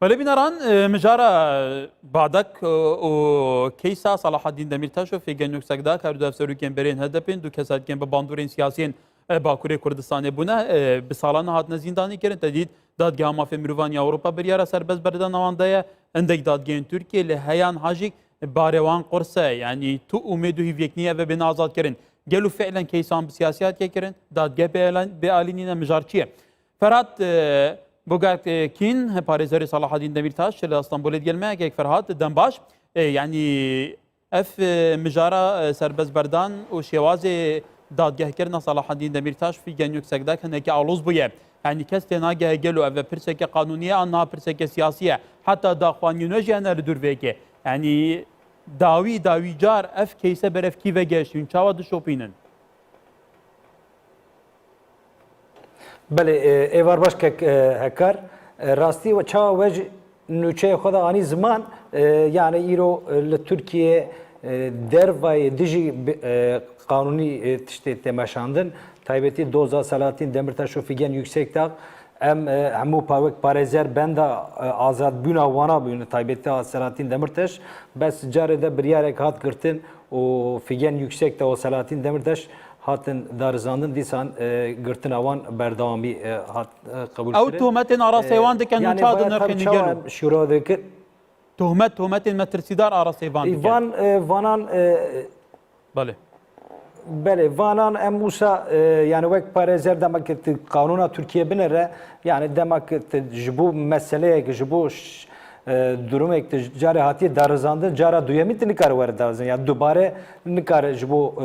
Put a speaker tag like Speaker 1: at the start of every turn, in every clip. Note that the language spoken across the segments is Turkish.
Speaker 1: ولی بیناران مجارا بعدک و کیسا صلاح الدین دمیرتاش و فیگن یکسکدا کار دو افسروکین برین هدپین دو کسات کن به باندورین سیاسیین باکوری کردستان بونه به سالان هات نزیندانی کردن تدید دادگاه مافی مروانی اوروپا بریارا سربز بردن آوانده اندک دادگاه ترکیه لهیان حاجیک باروان قرصه یعنی تو امید و هیویکنیه و بین آزاد کردن گلو فعلا کیسان بسیاسیات که کردن دادگاه به آلینین مجار چیه فرات بوگاک کین پارێزەری ساڵحدین دەمیرتاش لە ئەستانبولێت گەلمەیەکێک فەرهات دەمباش ینی ئەف مژارە سربەز بەردان و شێوازێ دادگەهکردنا ساڵحدین دەمیرتاش فی گەنیوک سەگدا هەنێکی ئالوز بووە ینی کەس تێناگەه گەل و ئەvە پرسێکە قانونیە ئەنا پرسێکە سیاسیە حتا داخوانیونەژیانە لە دووربێکێ ینی داوی داوی جار ئەف کەیسە بەرەفکی بەگەشتین چاوە دشۆپینن
Speaker 2: بله ایوار باش که هکار راستی و چا وج نوچه خدا آنی زمان یعنی ایرو لترکیه در و دیجی قانونی تشتی تماشاندن تایبتی دوزا سلاطین دمرتاش و فیگن yüksek tak em hemû pavek parêzer benda azad bûna wana bûne taybeti Selahattin Demirtaş bes carê de biryarek hat girtin û figen yüksek de o Selahattin Demirtaş hatin darizandin dîsan girtin awan berdewamî hat qebul
Speaker 1: ئەو تۆمەتێن ئاراسەیوان دەکەن و چا دەنرخێنی گەلو
Speaker 2: şura dikir
Speaker 1: تهمەت تۆمەتێن مەترسیدار ئاراسەیوان دەکەن
Speaker 2: Van vanan
Speaker 1: بەێ
Speaker 2: Bele vanan em Musa yani wek parezer demek ki kanuna Türkiye binere yani demek ki ji bu meseleye ki ji bu durum ki care hatiye darizandın cara duyemit nikar var darizandın yani dubare nikar ji bu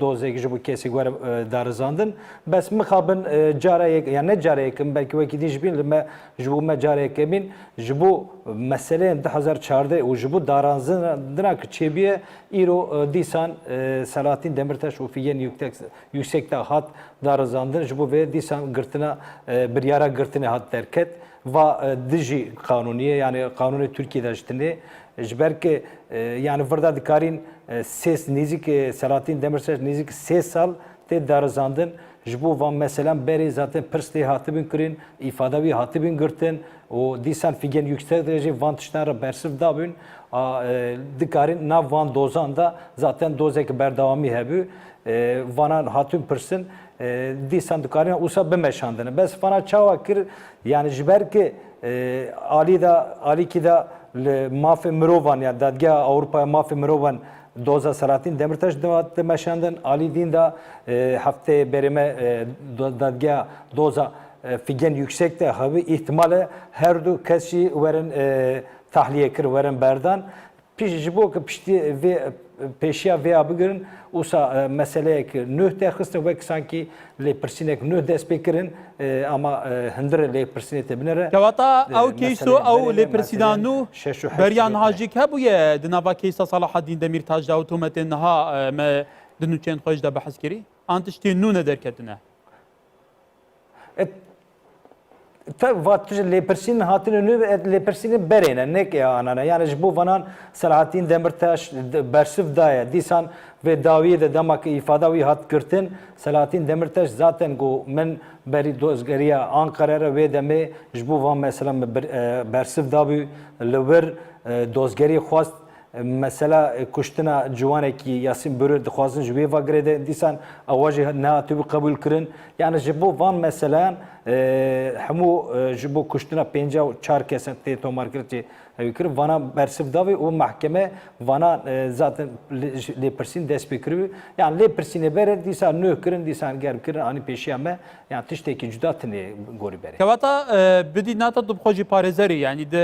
Speaker 2: doze ki ji bu kesi var darizandın bes mixabın cara yani ne cara yekim belki veki diş bin me ji bu me cara yekimin ji bu mesele 2014 û ji bu daranzına ki çebiye îro dîsan Selahattin Demirtaş û fiyen yüksek yüksek hat darizandin ji bu vê dîsan girtina biryara girtinê hat derket va dijî kanuniye yani kanuni Türkiye'de jitine ji ber ki yani virda dikarin ses nêzik Selahattin Demirtaş nêzik sê sal tê darizandin ji bo van mesela berê zaten pirstê hatibin kirin îfada hatibin girtin û dîsan figen yüksek derece van tiştan re bersiv dabûn dikarin nav van dozan da zaten dozek berdewamî hebû vanan hatûn pirsin dîsan dikarin wisa bimeşandin bes vana çawa kir yani ji ber ki alî da alîkî da li mafê mirovan ya dadgeha Avrupaya mafê mirovan doza Selahattin Demirtaş dimeşandin alî din da heftê berême dadgeha doza e, figen yüksek de havi ihtimale her du kesi verin e, tahliye kir verin berdan pişici bu ki pişti e, ve peşiya veya bigirin usa meseleye ki nöh de hıstı ve sanki le persinek nöh de spekirin ama
Speaker 1: hındır le persine tebinere. Kavata av keysu
Speaker 2: av le persinanu
Speaker 1: beryan
Speaker 2: hacik
Speaker 1: hebu ye dinava keysa Salahaddin Demirtaş da otometin ha me dinuçen hoş da bahs kiri. Antişti nu ne derketine?
Speaker 2: Tabi vatüce Lepersinin hatin önü ve Lepersinin bereyne nek ya anana. Yani bu vanan Selahattin Demirtaş bersif daya disan ve daviye de demak ifade ve hat kırtın. Selahattin Demirtaş zaten go men beri dozgariya Ankara'ya ve deme bu van mesela e, bersif davi lever dozgari khwast mesela kuştina ciwanekî Yasin Börür dixwazin ji wê vagirê de dîsan ewa jî nehatibû qebûl kirin. Yani ji bo van meseleyan hemû ji bo kuştina pênca û çar kesin tê Hekir vana bersivdavi o mahkeme vana e, zaten lepersin dest bekrivi. Yani lepersine bere disa nöh kirin disa ger kirin ani peşiyame yani tişteki cüda tini gori bere.
Speaker 1: Kavata e, bidi nata dubkoji parezeri yani de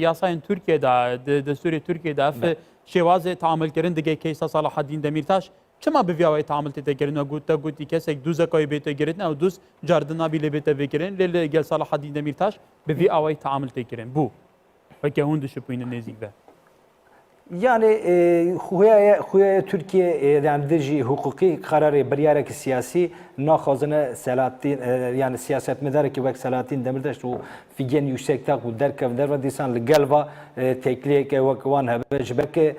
Speaker 1: yasayın Türkiye'de de, de Suriye Türkiye'de fe şevaze taamülkerin dige keysa Salahaddin Demirtaş Çima bir viyavayı tahammül tete girin o gutta gutti kesek duza koyu bete girin o duz cardına bile bete vekirin lele gel Salahaddin Demirtaş bir viyavayı tahammül tete girin bu. بە
Speaker 2: Yani e, huyaya, huyaya Türkiye e, yani dici hukuki kararı bir yere ki siyasi nakhazına Selahattin e, yani siyaset medar ki vek Selahattin Demirtaş o figen yüksek tak bu derkev derva disan legalva tekliye ke vek van habe belki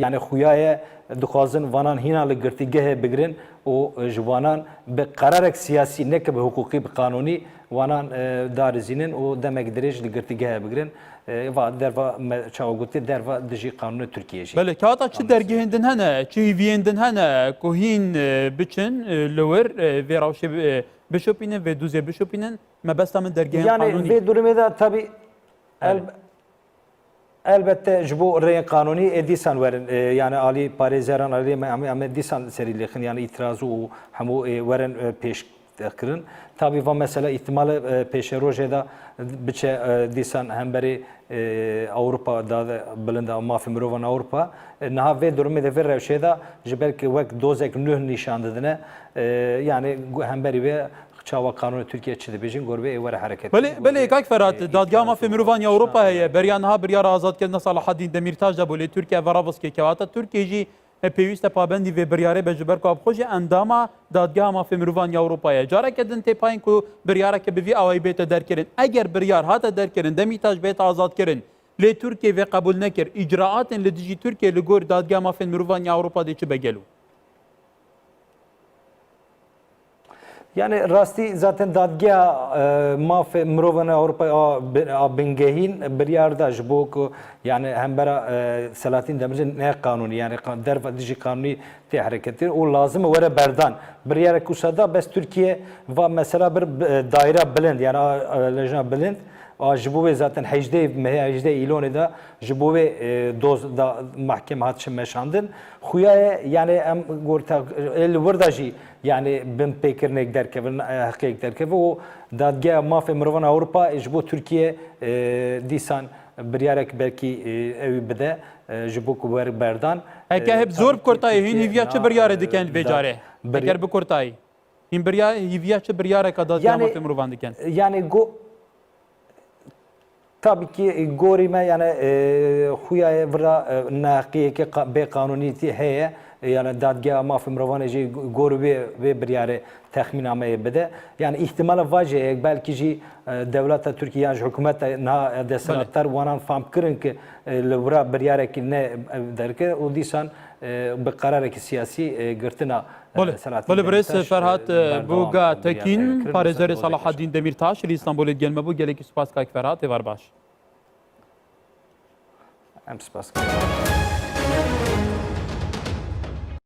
Speaker 2: yani huyaya dixwazin vanan hîna li girtîgehê bigirin o jwanan bi qararek siyasî neke bi hukukî bi qanûnî wanan e, darizînin û demek dirêj li girtîgehe bigirin e, va derva me çawgotî derva dijî qanûna Tirkiye jî.
Speaker 1: بله کاتا چه درگهندن هنه چه هیویندن هنه که هین بچن لور و راوشه بشوپینن و دوزه بشوپینن ما بس من درگهن
Speaker 2: Yani
Speaker 1: قانونی
Speaker 2: ve durumda da tabi el, elbette rêyên qanûnî ê dîsan werin e, yani alî parêzeran alî me em em ê dîsan serî lêxin yani îtiraz û hemû ê werin e, pêş kirin. Tabii va mesela ihtimali e, pêşê rojê da biçe e, dîsan hemberî e, Avrupa da bilinda mafê mirovan Avrupa E, niha vê durumê de vê rewşê da ji belkî wek dozek nûh nîşan didine e, yani hemberî vê çawa kanunu Türkiye çi dibêjin gorbe ê were hereket.
Speaker 1: بله بله کاک فرات دادگاه ما فی مروان اروپا هي بریان ها بریار آزاد کردن صلاح الدین دمیرتاج دا بولی ترکیه و رابس که کواتا ترکیه جی پیوست پابندی و بریاره به جبر کاب خوش انداما دادگاه ما فی مروان اروپا هي جاره کدن تی پاین کو بریاره که بوی اوای بیت در کرن اگر بریار هات در کرن دمیرتاج بیت آزاد کرن لی ترکیه و قبول نکر اجراعات لدیجی ترکیه لگور دادگاه ما فی مروان اروپا دی چه بگلو
Speaker 2: Yani rastî zaten dadgeha e, mafê mirovan Avrupa a bingehîn biryar da ji bo ku yani hembera e, Selahattin Demirci ne kanûnî yani derva dijî kanûnî tê hereketî û lazim e were berdan. Biryarek wisa da bes Türkiye va mesela bir e, daire bilind yani lejna bilind a zaten hejdê hejdê îlonê de ji bo doz da mahkem hat şimeşandin xuya yani em gorta el wirda jî yani bin pêkirinek derkevin e, heqiyek derkeve û dadgeha mafê mirovan Awropa e, ji bo Tirkiye e, dîsan biryarek belki evi bide ji bo berdan.
Speaker 1: Heke hep zor kurtayê hîn hîviya çi
Speaker 2: biryarê
Speaker 1: dikin vêcarê heger bi kurtayî hîn biryar hîviya çi
Speaker 2: biryareka
Speaker 1: dadgeha mafê mirovan dikin
Speaker 2: yani go tabii ki gorime yani e, xuya vira naqiye ki be kanuniyeti heye yani dadgeha mafim ravane jî gor ve ve bir yere tehminame bede yani ihtimal vaje belki jî devleta Türkiye yani hükümet na deselatlar wanan fam kirin ki li vira bir yere ki ne derke o disan bi karareki siyasi girtina
Speaker 1: بله بله برس فرهاد بوگا تکین پارێزەری صلاح الدین دەمیرتاش لی ئیسلامبولێت گەلمە بوو گەلێکی سوپاس کاک فەرهات ێوار باش
Speaker 2: Em spas.